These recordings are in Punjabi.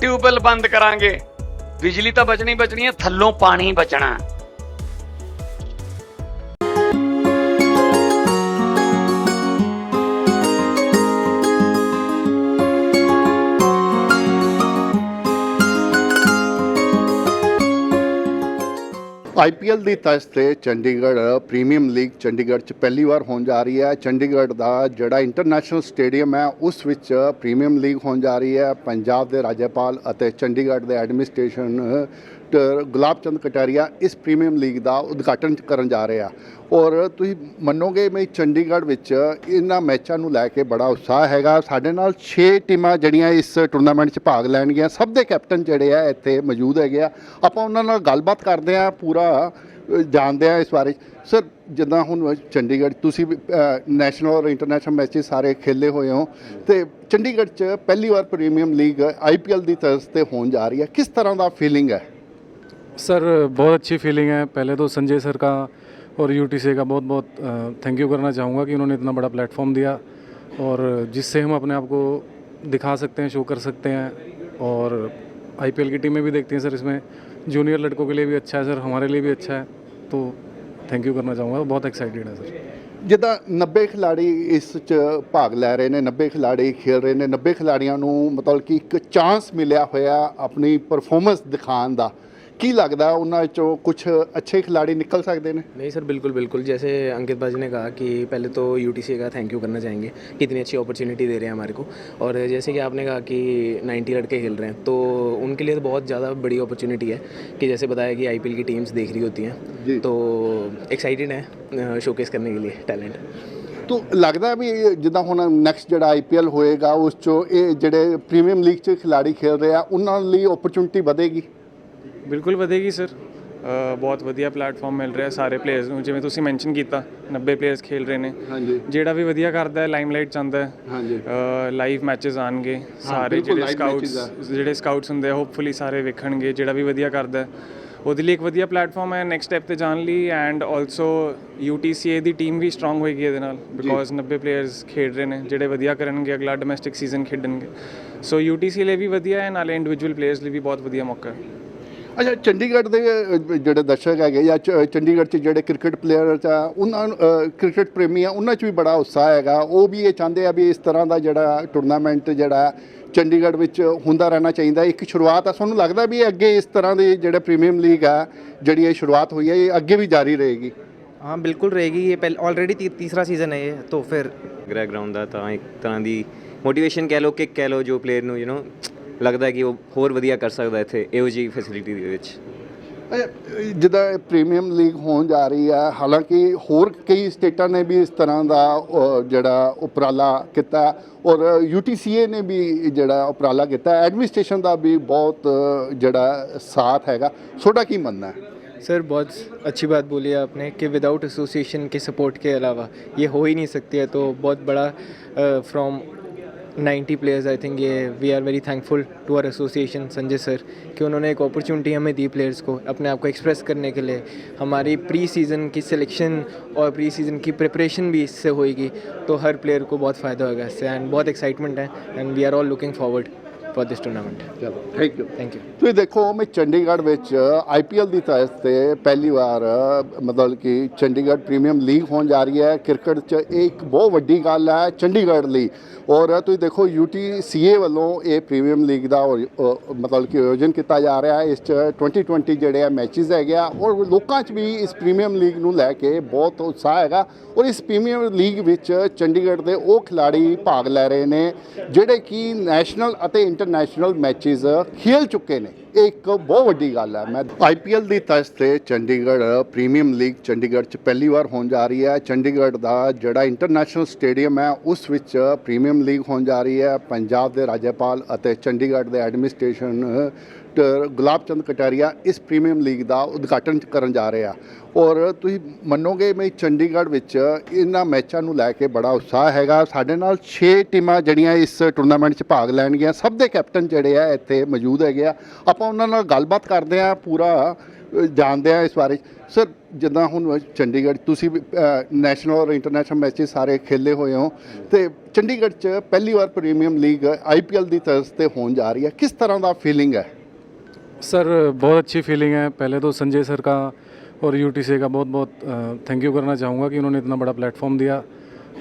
ਟਿਊਬਵੈਲ ਬੰਦ ਕਰਾਂਗੇ। ਬਿਜਲੀ ਤਾਂ ਬਚਣੀ ਬਚਣੀ ਹੈ ਥੱਲੋਂ ਪਾਣੀ ਬਚਣਾ। ਆਈਪੀਐਲ ਦੀ ਤਰਜ਼ ਤੇ ਚੰਡੀਗੜ੍ਹ ਪ੍ਰੀਮੀਅਮ ਲੀਗ ਚੰਡੀਗੜ੍ਹ 'ਚ ਪਹਿਲੀ ਵਾਰ ਹੋਣ ਜਾ ਰਹੀ ਹੈ। ਚੰਡੀਗੜ੍ਹ ਦਾ ਜਿਹੜਾ ਇੰਟਰਨੈਸ਼ਨਲ ਸਟੇਡੀਅਮ ਹੈ, ਉਸ ਵਿੱਚ ਪ੍ਰੀਮੀਅਮ ਲੀਗ ਹੋਣ ਜਾ ਰਹੀ ਹੈ। ਪੰਜਾਬ ਦੇ ਰਾਜਪਾਲ ਅਤੇ ਚੰਡੀਗੜ੍ਹ ਦੇ ਐਡਮਿਨਿਸਟ੍ਰੇਸ਼ਨ ਗੁਲਾਬ ਚੰਦ ਕਟਾਰੀਆ ਇਸ ਪ੍ਰੀਮੀਅਮ ਲੀਗ ਦਾ ਉਦਘਾਟਨ ਕਰਨ ਜਾ ਰਹੇ ਆ। ਔਰ ਤੁਸੀਂ ਮੰਨੋਗੇ ਮੈਂ ਚੰਡੀਗੜ੍ਹ ਵਿੱਚ ਇਹਨਾਂ ਮੈਚਾਂ ਨੂੰ ਲੈ ਕੇ ਬੜਾ ਉਤਸ਼ਾਹ ਹੈਗਾ। ਸਾਡੇ ਨਾਲ 6 ਟੀਮਾਂ ਜਿਹੜੀਆਂ ਇਸ ਟੂਰਨਾਮੈਂਟ 'ਚ ਭਾਗ ਲੈਣਗੀਆਂ, ਸਭ ਦੇ ਕੈਪਟਨ ਜਿਹੜੇ ਆ ਇੱਥੇ ਮੌਜੂਦ ਹੈਗੇ ਆ। ਆਪਾਂ ਉਹਨਾਂ ਨਾਲ ਗੱਲਬਾਤ ਕਰਦੇ ਆ, ਪੂਰਾ ਜਾਣਦੇ ਆ ਇਸ ਬਾਰੇ। ਸਰ, ਜਿੱਦਾਂ ਹੁਣ ਚੰਡੀਗੜ੍ਹ ਤੁਸੀਂ ਨੈਸ਼ਨਲ ਔਰ ਇੰਟਰਨੈਸ਼ਨਲ ਮੈਚੇ ਸਾਰੇ ਖੇਲੇ ਹੋਏ ਹੋ, ਤੇ ਚੰਡੀਗੜ੍ਹ 'ਚ ਪਹਿਲੀ ਵਾਰ ਪ੍ਰੀਮੀਅਮ ਲੀਗ ਆਈਪੀਐਲ ਦੀ ਤਰਜ਼ ਤੇ ਹੋਣ ਜਾ ਰਹੀ ਹੈ ਕਿਸ ਤਰ੍ਹਾਂ ਦਾ ਫੀਲਿੰਗ ਹੈ? सर बहुत अच्छी फीलिंग है पहले तो संजय सर का और यूटीसी का बहुत बहुत थैंक यू करना चाहूँगा कि उन्होंने इतना बड़ा प्लेटफॉर्म दिया और जिससे हम अपने आप को दिखा सकते हैं शो कर सकते हैं और आईपीएल की टीमें भी देखती हैं सर इसमें जूनियर लड़कों के लिए भी अच्छा है सर हमारे लिए भी अच्छा है तो थैंक यू करना चाहूँगा बहुत एक्साइटेड है सर ਜਿੱਦਾਂ 90 ਖਿਲਾੜੀ ਇਸ 'ਚ ਭਾਗ ਲੈ ਰਹੇ ਨੇ 90 ਖਿਲਾੜੀ ਖੇਡ ਰਹੇ ਨੇ 90 ਖਿਲਾੜੀਆਂ ਨੂੰ ਮਤਲਬ ਕਿ ਇੱਕ ਚਾਂਸ ਮਿਲਿਆ ਹੋਇਆ ਆਪਣੀ ਪਰਫਾਰਮੈਂਸ ਦਿਖਾਉਣ ਦਾ ਕੀ ਲੱਗਦਾ ਉਹਨਾਂ ਵਿੱਚੋਂ ਕੁਝ ਅੱਛੇ ਖਿਲਾੜੀ ਨਿਕਲ ਸਕਦੇ ਨੇ नहीं सर बिल्कुल बिल्कुल जैसे अंकित भाजी ने कहा कि पहले तो यूटीसी का थैंक यू करना चाहेंगे कि इतनी अच्छी अपॉर्चुनिटी दे रहे हैं हमारे को और जैसे कि आपने कहा कि 90 लड़के खेल रहे हैं तो उनके लिए तो बहुत ज़्यादा बड़ी अपॉर्चुनिटी है कि जैसे बताया कि आईपीएल की टीम्स देख रही होती जी। हैं तो एक्साइटेड है शोकेस करने के लिए टैलेंट ਤੋ ਲੱਗਦਾ ਵੀ ਇਹ ਜਿੱਦਾਂ ਹੁਣ ਨੈਕਸਟ ਜਿਹੜਾ ਆਈਪੀਐਲ ਹੋਏਗਾ ਉਸ 'ਚੋਂ ਇਹ ਜਿਹੜੇ ਪ੍ਰੀਮੀਅਮ ਲੀਗ 'ਚ ਖਿਲਾੜੀ ਖੇਡ ਰਹੇ ਆ ਉਹਨਾਂ ਲਈ ਓਪਰਚੁਨਿਟੀ ਵਧੇਗੀ ਬਿਲਕੁਲ ਵਧੇਗੀ ਸਰ ਬਹੁਤ ਵਧੀਆ ਪਲੇਟਫਾਰਮ ਮਿਲ ਰਿਹਾ ਸਾਰੇ ਪਲੇਅਰਸ ਨੂੰ। ਜਿਵੇਂ ਤੁਸੀਂ ਮੈਂਸ਼ਨ ਕੀਤਾ 90 ਪਲੇਅਰਸ ਖੇਲ ਰਹੇ ਨੇ। ਹਾਂਜੀ। ਜਿਹੜਾ ਵੀ ਵਧੀਆ ਕਰਦਾ ਹੈ ਲਾਈਮਲਾਈਟ ਚਾਹੁੰਦਾ ਹੈ। ਹਾਂਜੀ। ਲਾਈਵ ਮੈਚਸ ਆਣਗੇ। ਸਾਰੇ ਜਿਹੜੇ ਸਕਾਊਟਸ ਜਿਹੜੇ ਸਕਾਊਟਸ ਹੁੰਦੇ ਆ ਹੋਪਫੁਲੀ ਸਾਰੇ ਵੇਖਣਗੇ ਜਿਹੜਾ ਵੀ ਵਧੀਆ ਕਰਦਾ ਹੈ। ਉਹਦੇ ਲਈ ਇੱਕ ਵਧੀਆ ਪਲੇਟਫਾਰਮ ਹੈ ਨੈਕਸਟ ਸਟੈਪ ਤੇ ਜਾਣ ਲਈ ਐਂਡ ਆਲਸੋ UTCA ਦੀ ਟੀਮ ਵੀ ਸਟਰੋਂਗ ਹੋਏਗੀ ਇਹਦੇ ਨਾਲ ਬਿਕੋਜ਼ 90 ਪਲੇਅਰਸ ਖੇਡ ਰਹੇ ਨੇ ਜਿਹੜੇ ਵਧੀਆ ਕਰਨਗੇ ਅਗਲਾ ਡੋਮੈਸਟਿਕ ਸੀਜ਼ਨ ਖੇਡਣਗੇ। ਸੋ UTC ਲਈ ਵੀ ਵਧੀਆ ਹੈ ਨਾਲੇ ਇੰਡੀਵਿਜੂਅਲ ਪਲੇਅਰਸ ਲਈ ਵੀ ਬਹੁਤ ਵਧੀਆ ਮੌਕਾ ਹੈ। ਅੱਛਾ ਚੰਡੀਗੜ੍ਹ ਦੇ ਅ, ਜਿਹੜੇ ਦਰਸ਼ਕ ਹੈਗੇ ਜਾਂ ਚ- ਚੰਡੀਗੜ੍ਹ 'ਚ ਜਿਹੜੇ ਕ੍ਰਿਕਟ ਪਲੇਅਰ ਆ ਉਹਨਾਂ ਨੂੰ ਕ੍ਰਿਕਟ ਪ੍ਰੇਮੀ ਆ ਉਹਨਾਂ 'ਚ ਵੀ ਬੜਾ ਉਤਸ਼ਾਹ ਹੈਗਾ ਉਹ ਵੀ ਇਹ ਚਾਹੁੰਦੇ ਆ ਵੀ ਇਸ ਤਰ੍ਹਾਂ ਦਾ ਜਿਹੜਾ ਟੂਰਨਾਮੈਂਟ ਜਿਹੜਾ ਚੰਡੀਗੜ੍ਹ ਵਿੱਚ ਹੁੰਦਾ ਰਹਿਣਾ ਚਾਹੀਦਾ ਇੱਕ ਸ਼ੁਰੂਆਤ ਆ ਤੁਹਾਨੂੰ ਲੱਗਦਾ ਵੀ ਇਹ ਅੱਗੇ ਇਸ ਤਰ੍ਹਾਂ ਦੇ ਜਿਹੜੇ ਪ੍ਰੀਮੀਅਮ ਲੀਗ ਆ ਜਿਹੜੀ ਇਹ ਸ਼ੁਰੂਆਤ ਹੋਈ ਹੈ ਇਹ ਅੱਗੇ ਵੀ ਜਾਰੀ ਰਹੇਗੀ हाँ बिल्कुल रहेगी ये पहले ऑलरेडी ती, तीसरा सीज़न है ये तो फिर ਗ੍ਰੈ ਗਰਾਊਂਡ ਦਾ ਤਾਂ ਇੱਕ ਤਰ੍ਹਾਂ ਦੀ ਮੋਟੀਵੇਸ਼ਨ ਕਹਿ ਲਓ ਕਿ ਕਹਿ ਲਓ ਜੋ ਪਲੇਅਰ ਨੂੰ ਯੂ نو ਲੱਗਦਾ ਹੈ ਕਿ ਉਹ ਹੋਰ ਵਧੀਆ ਕਰ ਸਕਦਾ ਇੱਥੇ ਇਹੋ ਜਿਹੀ ਫੈਸਿਲਿਟੀ ਦੇ ਵਿੱਚ ਅੱਛਾ, ਜਿੱਦਾਂ ਪ੍ਰੀਮੀਅਮ ਲੀਗ ਹੋਣ ਜਾ ਰਹੀ ਹੈ ਹਾਲਾਂਕਿ ਹੋਰ ਕਈ ਸਟੇਟਾਂ ਨੇ ਵੀ ਇਸ ਤਰ੍ਹਾਂ ਦਾ ਅ, ਜਿਹੜਾ ਉਪਰਾਲਾ ਕੀਤਾ ਔਰ ਯੂਟੀਸੀਏ ਨੇ ਵੀ ਜਿਹੜਾ ਉਪਰਾਲਾ ਕੀਤਾ ਐਡਮਿਨਿਸਟ੍ਰੇਸ਼ਨ ਦਾ ਵੀ ਬਹੁਤ ਅ, ਜਿਹੜਾ ਸਾਥ ਹੈਗਾ ਤੁਹਾਡਾ ਕੀ ਮੰਨਣਾ ਹੈ सर बहुत अच्छी बात बोली है आपने कि विदाउट एसोसिएशन के सपोर्ट के अलावा ये हो ही नहीं सकती है तो बहुत बड़ा फ्रॉम 90 प्लेयर्स आई थिंक ये we are very thankful to our association Sanjay sir कि उन्होंने एक अपॉर्चुनिटी हमें दी प्लेयर्स को अपने आप को एक्सप्रेस करने के लिए। हमारी प्री सीज़न की सिलेक्शन और प्री सीज़न की प्रिपरेशन भी इससे होएगी तो हर प्लेयर को बहुत फ़ायदा होगा इससे एंड बहुत एक्साइटमेंट है and we are all looking forward for this tournament ਚਲੋ ਥੈਂਕ ਯੂ ਥੈਂਕ ਯੂ ਤੁਸੀਂ ਦੇਖੋ ਮੈਂ ਚੰਡੀਗੜ੍ਹ ਵਿੱਚ ਆਈਪੀਐਲ ਦੀ ਤਰ੍ਹਾਂ ਤੇ ਪਹਿਲੀ ਵਾਰ ਮਤਲਬ ਕਿ ਚੰਡੀਗੜ੍ਹ ਪ੍ਰੀਮੀਅਮ ਲੀਗ ਹੋਣ ਜਾ ਰਹੀ ਹੈ। ਕ੍ਰਿਕਟ 'ਚ ਇਹ ਇੱਕ ਬਹੁਤ ਵੱਡੀ ਗੱਲ ਹੈ ਚੰਡੀਗੜ੍ਹ ਲਈ। ਔਰ ਤੁਸੀਂ ਦੇਖੋ ਯੂਟੀਸੀਏ ਵੱਲੋਂ ਇਹ ਪ੍ਰੀਮੀਅਮ ਲੀਗ ਦਾ ਮਤਲਬ ਕਿ ਆਯੋਜਨ ਕੀਤਾ ਜਾ ਰਿਹਾ ਹੈ। ਇਸ 'ਚ 2020 ਜਿਹੜੇ ਆ ਮੈਚਿਸ ਹੈਗੇ ਆ ਔਰ ਲੋਕਾਂ 'ਚ ਵੀ ਇਸ ਪ੍ਰੀਮੀਅਮ ਲੀਗ ਨੂੰ ਲੈ ਕੇ ਬਹੁਤ ਉਤਸ਼ਾਹ ਹੈਗਾ। ਔਰ ਇਸ ਪ੍ਰੀਮੀਅਮ ਲੀਗ ਵਿੱਚ ਚੰਡੀਗੜ੍ਹ ਦੇ ਉਹ ਖਿਲਾੜੀ ਭਾਗ ਲੈ ਰਹੇ ਨੇ ਜਿਹੜੇ ਕਿ ਨੈਸ਼ਨਲ ਅਤੇ ਇੰਟਰਨੈਸ਼ਨਲ ਮੈਚਸ ਖੇਲ ਚੁੱਕੇ ਨੇ ਇਹ ਇੱਕ ਬਹੁਤ ਵੱਡੀ ਗੱਲ ਹੈ। ਮੈਂ ਆਈਪੀਐਲ ਦੀ ਤਰਜ਼ ਤੇ ਚੰਡੀਗੜ੍ਹ ਪ੍ਰੀਮੀਅਮ ਲੀਗ ਚੰਡੀਗੜ੍ਹ 'ਚ ਪਹਿਲੀ ਵਾਰ ਹੋਣ ਜਾ ਰਹੀ ਹੈ। ਚੰਡੀਗੜ੍ਹ ਦਾ ਜਿਹੜਾ ਇੰਟਰਨੈਸ਼ਨਲ ਸਟੇਡੀਅਮ ਹੈ, ਉਸ ਵਿੱਚ ਪ੍ਰੀਮੀਅਮ ਲੀਗ ਹੋਣ ਜਾ ਰਹੀ ਹੈ। ਪੰਜਾਬ ਦੇ ਰਾਜਪਾਲ ਅਤੇ ਚੰਡੀਗੜ੍ਹ ਦੇ ਐਡਮਿਨਿਸਟ੍ਰੇਸ਼ਨ ਟ- ਗੁਲਾਬ ਚੰਦ ਕਟਾਰੀਆ ਇਸ ਪ੍ਰੀਮੀਅਮ ਲੀਗ ਦਾ ਉਦਘਾਟਨ ਕਰਨ ਜਾ ਰਹੇ ਆ। ਔਰ ਤੁਸੀਂ ਮੰਨੋਗੇ ਮੈਂ ਚੰਡੀਗੜ੍ਹ ਵਿੱਚ ਇਹਨਾਂ ਮੈਚਾਂ ਨੂੰ ਲੈ ਕੇ ਬੜਾ ਉਤਸ਼ਾਹ ਹੈਗਾ। ਸਾਡੇ ਨਾਲ 6 ਟੀਮਾਂ ਜਿਹੜੀਆਂ ਇਸ ਟੂਰਨਾਮੈਂਟ 'ਚ ਭਾਗ ਲੈਣਗੀਆਂ। ਸਭ ਦੇ ਕੈਪਟਨ ਜਿਹੜੇ ਆ ਇੱਥੇ ਮੌਜੂਦ ਹੈਗੇ ਆ। ਆਪਾਂ ਉਹਨਾਂ ਨਾਲ ਗੱਲਬਾਤ ਕਰਦੇ ਆ ਪੂਰਾ ਅ, ਜਾਣਦੇ ਆ ਇਸ ਬਾਰੇ ਸਰ ਜਿੱਦਾਂ ਹੁਣ ਚੰਡੀਗੜ੍ਹ ਤੁਸੀਂ ਨੈਸ਼ਨਲ ਔਰ ਇੰਟਰਨੈਸ਼ਨਲ ਮੈਚਸ ਸਾਰੇ ਖੇਲੇ ਹੋਏ ਹੋ ਤੇ ਚੰਡੀਗੜ੍ਹ 'ਚ ਪਹਿਲੀ ਵਾਰ ਪ੍ਰੀਮੀਅਮ ਲੀਗ ਆਈਪੀਐਲ ਦੀ ਤਰਜ਼ ਤੇ ਹੋਣ ਜਾ ਰਹੀ ਹੈ ਕਿਸ ਤਰ੍ਹਾਂ ਦਾ ਫੀਲਿੰਗ ਹੈ सर बहुत अच्छी फीलिंग है पहले तो संजय सर का और यूटीसी का बहुत बहुत थैंक यू करना चाहूँगा कि उन्होंने इतना बड़ा प्लेटफॉर्म दिया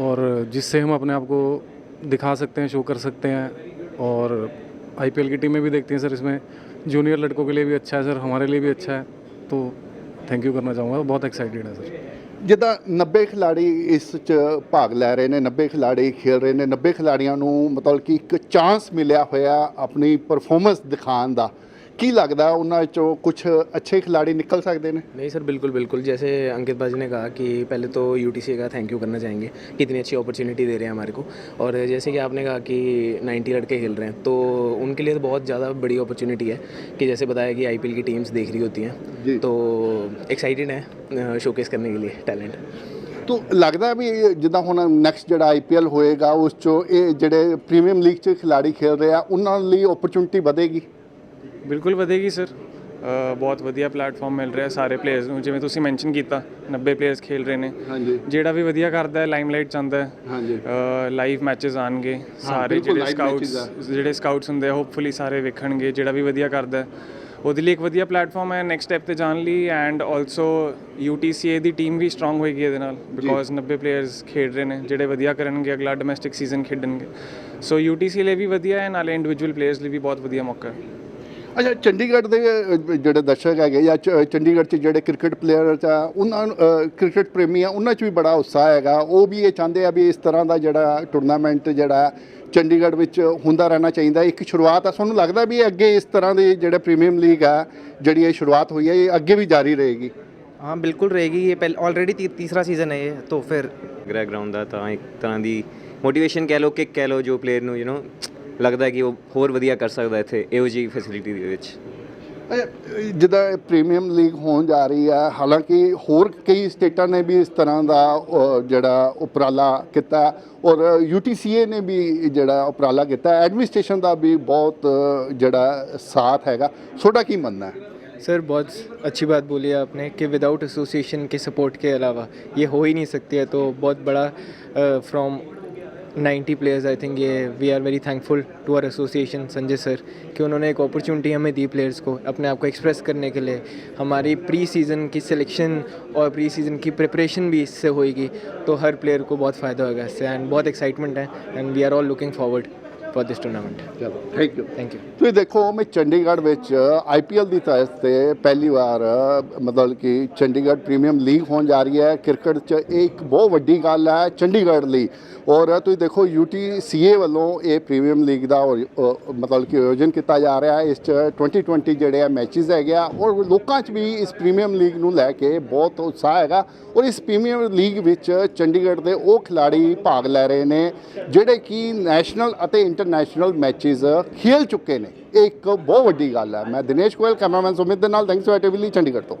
और जिससे हम अपने आप को दिखा सकते हैं शो कर सकते हैं और आईपीएल की टीमें भी देखती हैं सर इसमें जूनियर लड़कों के लिए भी अच्छा है सर हमारे लिए भी अच्छा है तो थैंक यू करना चाहूँगा बहुत एक्साइटेड है सर ਜਿੱਦਾਂ 90 ਖਿਲਾੜੀ ਇਸ 'ਚ ਭਾਗ ਲੈ ਰਹੇ ਨੇ 90 ਖਿਲਾੜੀ ਖੇਡ ਰਹੇ ਨੇ 90 ਖਿਲਾੜੀਆਂ ਨੂੰ ਮਤਲਬ ਕਿ ਇੱਕ ਚਾਂਸ ਮਿਲਿਆ ਹੋਇਆ ਆਪਣੀ ਪਰਫਾਰਮੈਂਸ ਦਿਖਾਉਣ ਦਾ ਕੀ ਲੱਗਦਾ ਉਹਨਾਂ ਵਿੱਚੋਂ ਕੁਝ ਅੱਛੇ ਖਿਲਾੜੀ ਨਿਕਲ ਸਕਦੇ ਨੇ नहीं सर बिल्कुल बिल्कुल जैसे अंकित बाजी ने कहा कि पहले तो यूटीसी का थैंक यू करना चाहेंगे कि इतनी अच्छी अपॉर्चुनिटी दे रहे हैं हमारे को और जैसे कि आपने कहा कि 90 लड़के खेल रहे हैं तो उनके लिए तो बहुत ज़्यादा बड़ी अपॉर्चुनिटी है कि जैसे बताया कि आईपीएल की टीम्स देख रही होती जी। हैं तो एक्साइटेड है शोकेस करने के लिए टैलेंट ਤੋ ਲੱਗਦਾ ਵੀ ਇਹ ਜਿੱਦਾਂ ਹੁਣ ਨੈਕਸਟ ਜਿਹੜਾ ਆਈਪੀਐਲ ਹੋਏਗਾ ਉਸ 'ਚੋਂ ਇਹ ਜਿਹੜੇ ਪ੍ਰੀਮੀਅਮ ਲੀਗ 'ਚ ਖਿਲਾੜੀ ਖੇਡ ਰਹੇ ਆ ਉਹਨਾਂ ਲਈ ਓਪਰਚੁਨਿਟੀ ਵਧੇਗੀ ਬਿਲਕੁਲ ਵਧੇਗੀ ਸਰ ਬਹੁਤ ਵਧੀਆ ਪਲੇਟਫਾਰਮ ਮਿਲ ਰਿਹਾ ਸਾਰੇ ਪਲੇਅਰਸ ਨੂੰ ਜਿਵੇਂ ਤੁਸੀਂ ਮੈਂਸ਼ਨ ਕੀਤਾ 90 ਪਲੇਅਰਸ ਖੇਲ ਰਹੇ ਨੇ। ਹਾਂਜੀ। ਜਿਹੜਾ ਵੀ ਵਧੀਆ ਕਰਦਾ ਹੈ ਲਾਈਮਲਾਈਟ ਚਾਹੁੰਦਾ ਹੈ। ਹਾਂਜੀ। ਲਾਈਵ ਮੈਚਸ ਆਣਗੇ ਸਾਰੇ ਜਿਹੜੇ ਸਕਾਊਟਸ ਜਿਹੜੇ ਸਕਾਊਟਸ ਹੁੰਦੇ ਆ ਹੋਪਫੁਲੀ ਸਾਰੇ ਵੇਖਣਗੇ ਜਿਹੜਾ ਵੀ ਵਧੀਆ ਕਰਦਾ ਹੈ। ਉਹਦੇ ਲਈ ਇੱਕ ਵਧੀਆ ਪਲੇਟਫਾਰਮ ਹੈ ਨੈਕਸਟ ਸਟੈਪ ਤੇ ਜਾਣ ਲਈ ਐਂਡ ਆਲਸੋ UTCA ਦੀ ਟੀਮ ਵੀ ਸਟਰੋਂਗ ਹੋਏਗੀ ਇਹਦੇ ਨਾਲ ਬਿਕੋਜ਼ 90 ਪਲੇਅਰਸ ਖੇਡ ਰਹੇ ਨੇ ਜਿਹੜੇ ਵਧੀਆ ਕਰਨਗੇ ਅਗਲਾ ਡੋਮੈਸਟਿਕ ਸੀਜ਼ਨ ਖੇਡਣਗੇ। ਸੋ UTC ਲਈ ਵੀ ਵਧੀਆ ਹੈ ਨਾਲੇ ਇੰਡੀਵਿਜੂਅਲ ਪਲੇਅਰਸ ਲਈ ਵੀ ਬਹੁਤ ਵਧੀਆ ਮੌਕਾ ਹੈ। ਅੱਛਾ ਚੰਡੀਗੜ੍ਹ ਦੇ ਅ, ਜਿਹੜੇ ਦਰਸ਼ਕ ਹੈਗੇ ਜਾਂ ਚ- ਚੰਡੀਗੜ੍ਹ 'ਚ ਜਿਹੜੇ ਕ੍ਰਿਕਟ ਪਲੇਅਰ ਆ ਉਹਨਾਂ ਨੂੰ ਅ, ਕ੍ਰਿਕਟ ਪ੍ਰੇਮੀ ਆ ਉਹਨਾਂ 'ਚ ਵੀ ਬੜਾ ਉਤਸ਼ਾਹ ਹੈਗਾ ਉਹ ਵੀ ਇਹ ਚਾਹੁੰਦੇ ਆ ਵੀ ਇਸ ਤਰ੍ਹਾਂ ਦਾ ਜਿਹੜਾ ਟੂਰਨਾਮੈਂਟ ਜਿਹੜਾ ਚੰਡੀਗੜ੍ਹ ਵਿੱਚ ਹੁੰਦਾ ਰਹਿਣਾ ਚਾਹੀਦਾ ਇੱਕ ਸ਼ੁਰੂਆਤ ਆ ਤੁਹਾਨੂੰ ਲੱਗਦਾ ਵੀ ਇਹ ਅੱਗੇ ਇਸ ਤਰ੍ਹਾਂ ਦੀ ਜਿਹੜਾ ਪ੍ਰੀਮੀਅਮ ਲੀਗ ਆ ਜਿਹੜੀ ਇਹ ਸ਼ੁਰੂਆਤ ਹੋਈ ਹੈ ਇਹ ਅੱਗੇ ਵੀ ਜਾਰੀ ਰਹੇਗੀ हाँ बिल्कुल रहेगी ये पहले ऑलरेडी ती, तीसरा सीज़न है ये तो फिर ਗ੍ਰੈ ਗਰਾਊਂਡ ਦਾ ਤਾਂ ਇੱਕ ਤਰ੍ਹਾਂ ਦੀ ਮੋਟੀਵੇਸ਼ਨ ਕਹਿ ਲਓ ਕਿ ਕਹਿ ਲਓ ਜੋ ਪਲੇਅਰ ਨੂੰ ਯੂ نو ਲੱਗਦਾ ਕਿ ਉਹ ਹੋਰ ਵਧੀਆ ਕਰ ਸਕਦਾ ਇੱਥੇ ਇਹੋ ਜਿਹੀ ਫੈਸਿਲਿਟੀ ਦੇ ਵਿੱਚ ਅੱਛਾ, ਜਿੱਦਾਂ ਪ੍ਰੀਮੀਅਮ ਲੀਗ ਹੋਣ ਜਾ ਰਹੀ ਹੈ ਹਾਲਾਂਕਿ ਹੋਰ ਕਈ ਸਟੇਟਾਂ ਨੇ ਵੀ ਇਸ ਤਰ੍ਹਾਂ ਦਾ ਅ, ਜਿਹੜਾ ਉਪਰਾਲਾ ਕੀਤਾ ਔਰ ਯੂਟੀਸੀਏ ਨੇ ਵੀ ਜਿਹੜਾ ਉਪਰਾਲਾ ਕੀਤਾ ਐਡਮਿਨਿਸਟ੍ਰੇਸ਼ਨ ਦਾ ਵੀ ਬਹੁਤ ਅ, ਜਿਹੜਾ ਸਾਥ ਹੈਗਾ ਤੁਹਾਡਾ ਕੀ ਮੰਨਣਾ ਹੈ सर बहुत अच्छी बात बोली है आपने कि विदाउट एसोसिएशन के सपोर्ट के अलावा ये हो ही नहीं सकती है तो बहुत बड़ा फ्रॉम 90 प्लेयर्स आई थिंक ये we are very thankful to our association Sanjay sir कि उन्होंने एक अपॉर्चुनिटी हमें दी प्लेयर्स को अपने आप को एक्सप्रेस करने के लिए। हमारी प्री सीज़न की सिलेक्शन और प्री सीज़न की प्रिपरेशन भी इससे होएगी तो हर प्लेयर को बहुत फ़ायदा होगा इससे एंड बहुत एक्साइटमेंट है and we are all looking forward for this tournament ਚਲੋ ਥੈਂਕ ਯੂ ਥੈਂਕ ਯੂ ਤੁਸੀਂ ਦੇਖੋ ਮੈਂ ਚੰਡੀਗੜ੍ਹ ਵਿੱਚ ਆਈਪੀਐਲ ਦੀ ਤਰਜ਼ ਤੇ ਪਹਿਲੀ ਵਾਰ ਮਤਲਬ ਕਿ ਚੰਡੀਗੜ੍ਹ ਪ੍ਰੀਮੀਅਮ ਲੀਗ ਹੋਣ ਜਾ ਰਹੀ ਹੈ। ਕ੍ਰਿਕਟ 'ਚ ਇੱਕ ਬਹੁਤ ਵੱਡੀ ਗੱਲ ਹੈ ਚੰਡੀਗੜ੍ਹ ਲਈ। ਔਰ ਤੁਸੀਂ ਦੇਖੋ ਯੂਟੀਸੀਏ ਵੱਲੋਂ ਇਹ ਪ੍ਰੀਮੀਅਮ ਲੀਗ ਦਾ ਮਤਲਬ ਕਿ ਆਯੋਜਨ ਕੀਤਾ ਜਾ ਰਿਹਾ ਹੈ। ਇਸ 'ਚ 2020 ਜਿਹੜੇ ਆ ਮੈਚਸ ਹੈਗੇ ਆ। ਔਰ ਲੋਕਾਂ 'ਚ ਵੀ ਇਸ ਪ੍ਰੀਮੀਅਮ ਲੀਗ ਨੂੰ ਲੈ ਕੇ ਬਹੁਤ ਉਤਸ਼ਾਹ ਹੈਗਾ। ਔਰ ਇਸ ਪ੍ਰੀਮੀਅਮ ਲੀਗ ਵਿੱਚ ਚੰਡੀਗੜ੍ਹ ਦੇ ਉਹ ਖਿਲਾੜੀ ਭਾਗ ਲੈ ਰਹੇ ਨੇ ਜਿਹੜੇ ਕਿ ਨੈਸ਼ਨਲ ਅਤੇ ਇੰਟਰ ਇੰਟਰਨੈਸ਼ਨਲ ਮੈਚਸ uh, ਖੇਲ ਚੁੱਕੇ ਨੇ। ਇਹ ਇੱਕ ਬਹੁਤ ਵੱਡੀ ਗੱਲ ਹੈ। ਮੈਂ ਦਿਨੇਸ਼ ਗੋਇਲ, ਕੈਮਰਾਮੈਨ ਸੁਮਿਤ ਦੇ ਨਾਲ ਥੈਂਕਸ ਫॉर ਟੀਵੀ ਲਈ ਚੰਡੀਗੜ੍ਹ ਤੋਂ।